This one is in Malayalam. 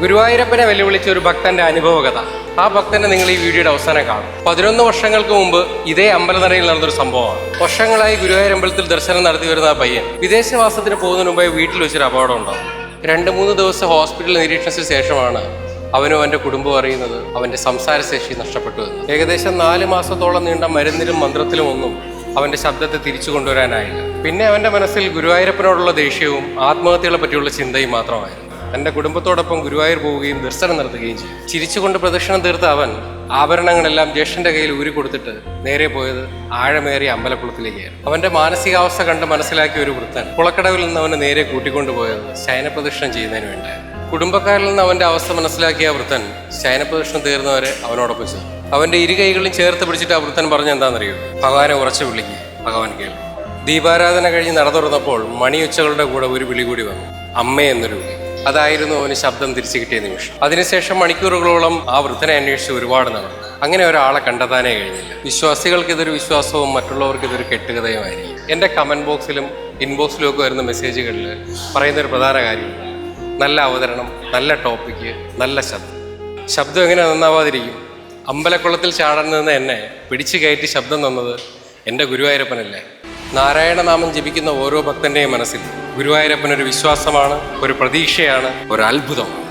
ഗുരുവായൂരപ്പനെ വെല്ലുവിളിച്ച ഒരു ഭക്തന്റെ അനുഭവ കഥ ആ ഭക്തനെ നിങ്ങൾ ഈ വീഡിയോയുടെ അവസാനം കാണും. പതിനൊന്ന് വർഷങ്ങൾക്ക് മുമ്പ് ഇതേ അമ്പലനടയിൽ നടന്നൊരു സംഭവമാണ്. വർഷങ്ങളായി ഗുരുവായൂർ അമ്പലത്തിൽ ദർശനം നടത്തി വരുന്ന ആ പയ്യൻ വിദേശവാസത്തിന് പോകുന്നതിന് മുമ്പേ വീട്ടിൽ വെച്ചൊരു അപകടം ഉണ്ടാവും. രണ്ട് മൂന്ന് ദിവസം ഹോസ്പിറ്റലിൽ നിരീക്ഷണത്തിന് ശേഷമാണ് അവനും അവന്റെ കുടുംബം അറിയുന്നത് അവന്റെ സംസാരശേഷി നഷ്ടപ്പെട്ടു എന്ന്. ഏകദേശം നാല് മാസത്തോളം നീണ്ട മരുന്നിലും മന്ത്രത്തിലും ഒന്നും അവന്റെ ശബ്ദത്തെ തിരിച്ചു കൊണ്ടുവരാനായില്ല. പിന്നെ അവന്റെ മനസ്സിൽ ഗുരുവായൂരപ്പനോടുള്ള ദേഷ്യവും ആത്മഹത്യകളെ പറ്റിയുള്ള ചിന്തയും മാത്രമായിരുന്നു. തന്റെ കുടുംബത്തോടൊപ്പം ഗുരുവായൂർ പോവുകയും ദർശനം നടത്തുകയും ചെയ്തു. ചിരിച്ചുകൊണ്ട് പ്രദക്ഷിണം തീർത്ത അവൻ ആഭരണങ്ങളെല്ലാം ജ്യേഷ്ഠന്റെ കയ്യിൽ ഊരി കൊടുത്തിട്ട് നേരെ പോയത് ആഴമേറിയ അമ്പലക്കുളത്തിലേക്കായിരുന്നു അവന്റെ മാനസികാവസ്ഥ കണ്ട് മനസ്സിലാക്കിയ ഒരു വൃത്തൻ കുളക്കടവിൽ നിന്ന് അവനെ നേരെ കൂട്ടിക്കൊണ്ടുപോയത് ശയനപ്രദക്ഷിണം ചെയ്യുന്നതിന് വേണ്ടിയായിരുന്നു. കുടുംബക്കാരിൽ നിന്ന് അവന്റെ അവസ്ഥ മനസ്സിലാക്കിയ വൃത്തൻ ശയനപ്രദക്ഷിണം തീർന്നവരെ അവനോടൊപ്പം ചെയ്തു അവന്റെ ഇരു കൈകളും ചേർത്ത് പിടിച്ചിട്ട് ആ വൃത്തൻ പറഞ്ഞ എന്താണെന്നറിയോ? ഭഗവാനെ ഉറച്ചു വിളിക്കുക ഭഗവാൻ കേൾക്കും. ദീപാരാധന കഴിഞ്ഞ് നട തുറന്നപ്പോൾ മണിയുച്ചകളുടെ കൂടെ ഒരു വിളി കൂടി വന്നു. അമ്മേ എന്നൊരു വിളി. അതായിരുന്നു അവന് ശബ്ദം തിരിച്ചു കിട്ടിയ നിമിഷം. അതിനുശേഷം മണിക്കൂറുകളോളം ആ വൃദ്ധനെ അന്വേഷിച്ച് ഒരുപാട് നടന്നു അങ്ങനെ ഒരാളെ കണ്ടെത്താനേ കഴിഞ്ഞില്ല. വിശ്വാസികൾക്ക് ഇതൊരു വിശ്വാസവും മറ്റുള്ളവർക്ക് ഇതൊരു കെട്ടുകഥയുമായിരിക്കും. എന്റെ കമന്റ് ബോക്സിലും ഇൻബോക്സിലും ഒക്കെ വരുന്ന മെസ്സേജുകളിൽ പറയുന്ന ഒരു പ്രധാന കാര്യം നല്ല അവതരണം നല്ല ടോപ്പിക്ക് നല്ല ശബ്ദം. ശബ്ദം എങ്ങനെ നന്നാവാതിരിക്കും? അമ്പലക്കുളത്തിൽ ചാടാൻ നിന്ന് എന്നെ പിടിച്ചു കയറ്റി ശബ്ദം തന്നത് എന്റെ ഗുരുവായൂരപ്പനല്ലേ? നാരായണനാമം ജപിക്കുന്ന ഓരോ ഭക്തന്റെയും മനസ്സിൽ ഗുരുവായൂരപ്പൻ ഒരു വിശ്വാസമാണ് ഒരു പ്രതീക്ഷയാണ് ഒരു അത്ഭുതമാണ്.